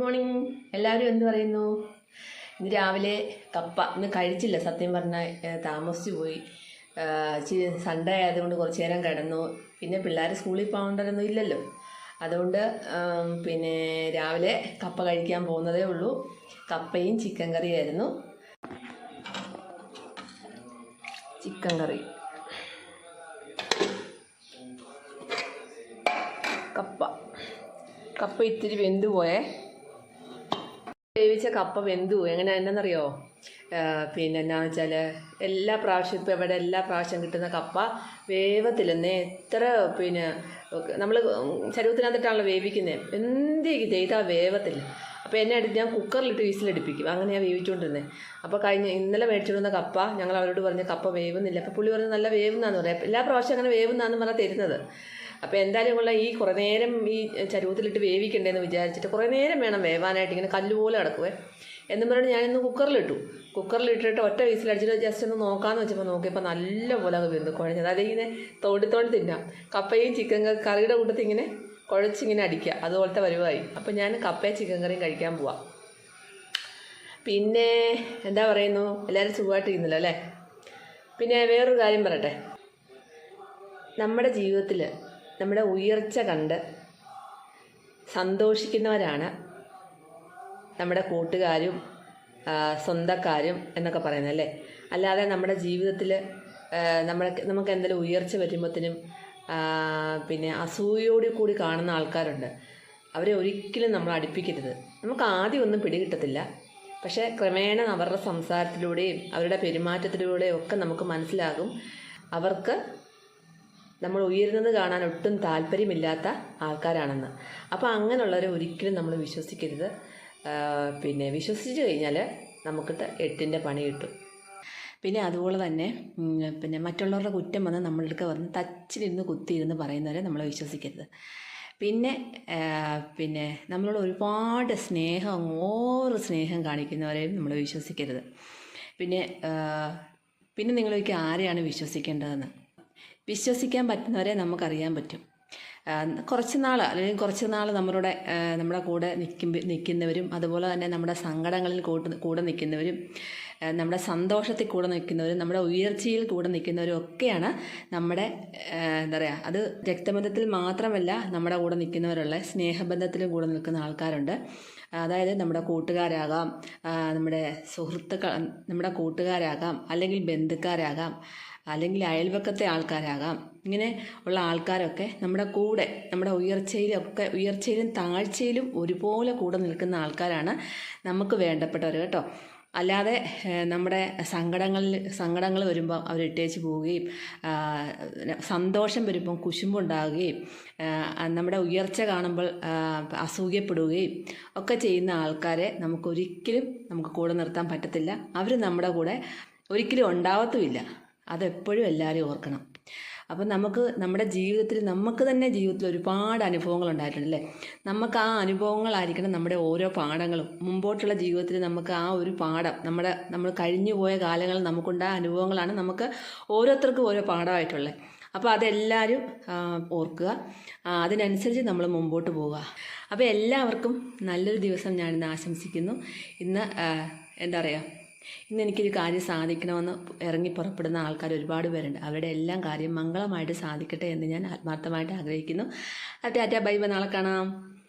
Morning എല്ലാവരും എന്ത് പറയുന്നു? ഇന്ന് രാവിലെ കപ്പ. ഇന്ന് കഴിച്ചില്ല സത്യം പറഞ്ഞാൽ താമസിച്ചു പോയി. സൺഡേ ആയതുകൊണ്ട് കുറച്ച് നേരം കിടന്നു. പിന്നെ പിള്ളേർ സ്കൂളിൽ പോകേണ്ടതൊന്നും ഇല്ലല്ലോ. അതുകൊണ്ട് പിന്നെ രാവിലെ കപ്പ കഴിക്കാൻ പോകുന്നതേ ഉള്ളൂ. കപ്പയും ചിക്കൻ കറിയായിരുന്നു ചിക്കൻ കറി കപ്പ. കപ്പ ഇത്തിരി വെന്തു പോയേ വേവിച്ച കപ്പ വെന്തു എങ്ങനെ എന്നറിയോ? പിന്നെ എന്നാന്ന് വെച്ചാൽ എല്ലാ പ്രാവശ്യം ഇപ്പോൾ ഇവിടെ എല്ലാ പ്രാവശ്യം കിട്ടുന്ന കപ്പ വേവത്തിലെന്നേ എത്ര പിന്നെ നമ്മൾ ശരീരത്തിനകത്തിട്ടാണല്ലോ വേവിക്കുന്നത് എന്ത് ചെയ്താൽ വേവത്തിൽ. അപ്പോൾ എന്നെ അടുത്ത് ഞാൻ കുക്കറിലിട്ട് വിസിലടിപ്പിക്കും. അങ്ങനെയാണ് വേവിച്ചുകൊണ്ടിരുന്നത് അപ്പോൾ കഴിഞ്ഞ ഇന്നലെ മേടിച്ചുകൊണ്ടുവന്ന കപ്പ ഞങ്ങൾ അവരോട് പറഞ്ഞ കപ്പ വേവുന്നില്ല. അപ്പോൾ പുള്ളി പറഞ്ഞ് നല്ല വേവുന്നാന്ന് പറയാം. എല്ലാ പ്രാവശ്യം അങ്ങനെ വേവുന്നാന്ന് പറഞ്ഞാൽ തരുന്നത്. അപ്പോൾ എന്തായാലും ഉള്ള ഈ കുറേ നേരം ഈ ചരുവത്തിലിട്ട് വേവിക്കണ്ടേന്ന് വിചാരിച്ചിട്ട് കുറേ നേരം വേണം വേവാനായിട്ട് ഇങ്ങനെ കല്ലുപോലെ കിടക്കുവേ എന്നും പറഞ്ഞ് ഞാനിന്ന് കുക്കറിലിട്ടു. കുക്കറിലിട്ടിട്ട് ഒറ്റ വീസിലടിച്ചിട്ട് ജസ്റ്റ് ഒന്ന് നോക്കാമെന്ന് വെച്ചപ്പോൾ നോക്കിയപ്പോൾ നല്ല പോലെ അങ്ങ് വരുന്നു കുഴഞ്ഞത്. അതിങ്ങനെ തോണ്ടി തോണ്ടി തിന്നാം. കപ്പയും ചിക്കൻ കറിയുടെ കൂട്ടത്തിൽ ഇങ്ങനെ കുഴച്ചിങ്ങനെ അടിക്കുക. അതുപോലത്തെ വരുവായി അപ്പോൾ ഞാൻ കപ്പയും ചിക്കൻ കറിയും കഴിക്കാൻ പോവാം. പിന്നെ എന്താ പറയുന്നു? എല്ലാവരും സുഖമായിട്ടിരിക്കുന്നില്ല അല്ലേ? പിന്നെ വേറൊരു കാര്യം പറയട്ടെ. നമ്മുടെ ജീവിതത്തിൽ നമ്മുടെ ഉയർച്ച കണ്ട് സന്തോഷിക്കുന്നവരാണ് നമ്മുടെ കൂട്ടുകാരും സ്വന്തക്കാരും എന്നൊക്കെ പറയുന്നത് അല്ലേ? അല്ലാതെ നമ്മുടെ ജീവിതത്തിൽ നമ്മളെ നമുക്ക് എന്തെങ്കിലും ഉയർച്ച വരുമ്പോഴത്തേനും പിന്നെ അസൂയോട് കൂടി കാണുന്ന ആൾക്കാരുണ്ട്. അവരെ ഒരിക്കലും നമ്മൾ അടുപ്പിക്കരുത്. നമുക്ക് ആദ്യം ഒന്നും പിടികിട്ടത്തില്ല. പക്ഷേ ക്രമേണ അവരുടെ സംസാരത്തിലൂടെയും അവരുടെ പെരുമാറ്റത്തിലൂടെയും ഒക്കെ നമുക്ക് മനസ്സിലാകും. അവർക്ക് നമ്മൾ ഉയരുന്നത് കാണാൻ ഒട്ടും താല്പര്യമില്ലാത്ത ആൾക്കാരാണെന്ന്. അപ്പോൾ അങ്ങനെയുള്ളവരെ ഒരിക്കലും നമ്മൾ വിശ്വസിക്കരുത്. പിന്നെ വിശ്വസിച്ച് കഴിഞ്ഞാൽ നമുക്കിട്ട് എട്ടിന്റെ പണി കിട്ടും. പിന്നെ അതുപോലെ തന്നെ പിന്നെ മറ്റുള്ളവരുടെ കുറ്റം വന്ന് നമ്മൾക്ക് വന്ന് തച്ചിലിരുന്ന് കുത്തിയിരുന്ന് പറയുന്നവരെ നമ്മൾ വിശ്വസിക്കരുത്. പിന്നെ പിന്നെ നമ്മളോട് ഒരുപാട് സ്നേഹം ഓവർ സ്നേഹം കാണിക്കുന്നവരെയും നമ്മൾ വിശ്വസിക്കരുത്. പിന്നെ പിന്നെ നിങ്ങളൊക്കെ ആരെയാണ് വിശ്വസിക്കേണ്ടതെന്ന്? വിശ്വസിക്കാൻ പറ്റുന്നവരെ നമുക്കറിയാൻ പറ്റും. കുറച്ച് നാൾ അല്ലെങ്കിൽ കുറച്ച് നാൾ നമ്മളുടെ നമ്മുടെ കൂടെ നിൽക്കും നിൽക്കുന്നവരും അതുപോലെ തന്നെ നമ്മുടെ സങ്കടങ്ങളിൽ കൂട്ട് കൂടെ നിൽക്കുന്നവരും നമ്മുടെ സന്തോഷത്തിൽ കൂടെ നിൽക്കുന്നവരും നമ്മുടെ ഉയർച്ചയിൽ കൂടെ നിൽക്കുന്നവരും ഒക്കെയാണ് നമ്മുടെ എന്താ പറയുക അത് രക്തബന്ധത്തിൽ മാത്രമല്ല നമ്മുടെ കൂടെ നിൽക്കുന്നവരുള്ള സ്നേഹബന്ധത്തിലും കൂടെ നിൽക്കുന്ന ആൾക്കാരുണ്ട്. അതായത് നമ്മുടെ കൂട്ടുകാരാകാം നമ്മുടെ സുഹൃത്തുക്കൾ നമ്മുടെ കൂട്ടുകാരാകാം അല്ലെങ്കിൽ ബന്ധുക്കാരാകാം അല്ലെങ്കിൽ അയൽവക്കത്തെ ആൾക്കാരാകാം. ഇങ്ങനെ ഉള്ള ആൾക്കാരൊക്കെ നമ്മുടെ കൂടെ നമ്മുടെ ഉയർച്ചയിലൊക്കെ ഉയർച്ചയിലും താഴ്ചയിലും ഒരുപോലെ കൂടെ നിൽക്കുന്ന ആൾക്കാരാണ് നമുക്ക് വേണ്ടപ്പെട്ടവർ കേട്ടോ. അല്ലാതെ നമ്മുടെ സങ്കടങ്ങളിൽ സങ്കടങ്ങൾ വരുമ്പോൾ അവർ ഇട്ടേച്ച് പോവുകയും സന്തോഷം വരുമ്പം കുശുമ്പുണ്ടാകുകയും നമ്മുടെ ഉയർച്ച കാണുമ്പോൾ അസൂയപ്പെടുകയും ഒക്കെ ചെയ്യുന്ന ആൾക്കാരെ നമുക്കൊരിക്കലും നമുക്ക് കൂടെ നിർത്താൻ പറ്റത്തില്ല. അവർ നമ്മുടെ കൂടെ ഒരിക്കലും ഉണ്ടാവത്തുമില്ല. അതെപ്പോഴും എല്ലാവരും ഓർക്കണം. അപ്പം നമുക്ക് നമ്മുടെ ജീവിതത്തിൽ നമുക്ക് തന്നെ ജീവിതത്തിൽ ഒരുപാട് അനുഭവങ്ങൾ ഉണ്ടായിട്ടുണ്ട് അല്ലേ? നമുക്ക് ആ അനുഭവങ്ങളായിരിക്കണം നമ്മുടെ ഓരോ പാഠങ്ങളും. മുമ്പോട്ടുള്ള ജീവിതത്തിൽ നമുക്ക് ആ ഒരു പാഠം നമ്മുടെ നമ്മൾ കഴിഞ്ഞു പോയ കാലങ്ങളിൽ നമുക്കുണ്ടായ അനുഭവങ്ങളാണ് നമുക്ക് ഓരോരുത്തർക്കും ഓരോ പാഠമായിട്ടുള്ളത്. അപ്പോൾ അതെല്ലാവരും ഓർക്കുക. അതിനനുസരിച്ച് നമ്മൾ മുമ്പോട്ട് പോവുക. അപ്പോൾ എല്ലാവർക്കും നല്ലൊരു ദിവസം ഞാനിന്ന് ആശംസിക്കുന്നു. ഇന്ന് എന്താ പറയുക ഇന്ന് എനിക്കൊരു കാര്യം സാധിക്കണമെന്ന് ഇറങ്ങി പുറപ്പെടുന്ന ആൾക്കാർ ഒരുപാട് പേരുണ്ട്. അവരുടെ എല്ലാം കാര്യം മംഗളമായിട്ട് സാധിക്കട്ടെ എന്ന് ഞാൻ ആത്മാർത്ഥമായിട്ട് ആഗ്രഹിക്കുന്നു. Tata bye. നാളെ കാണാം.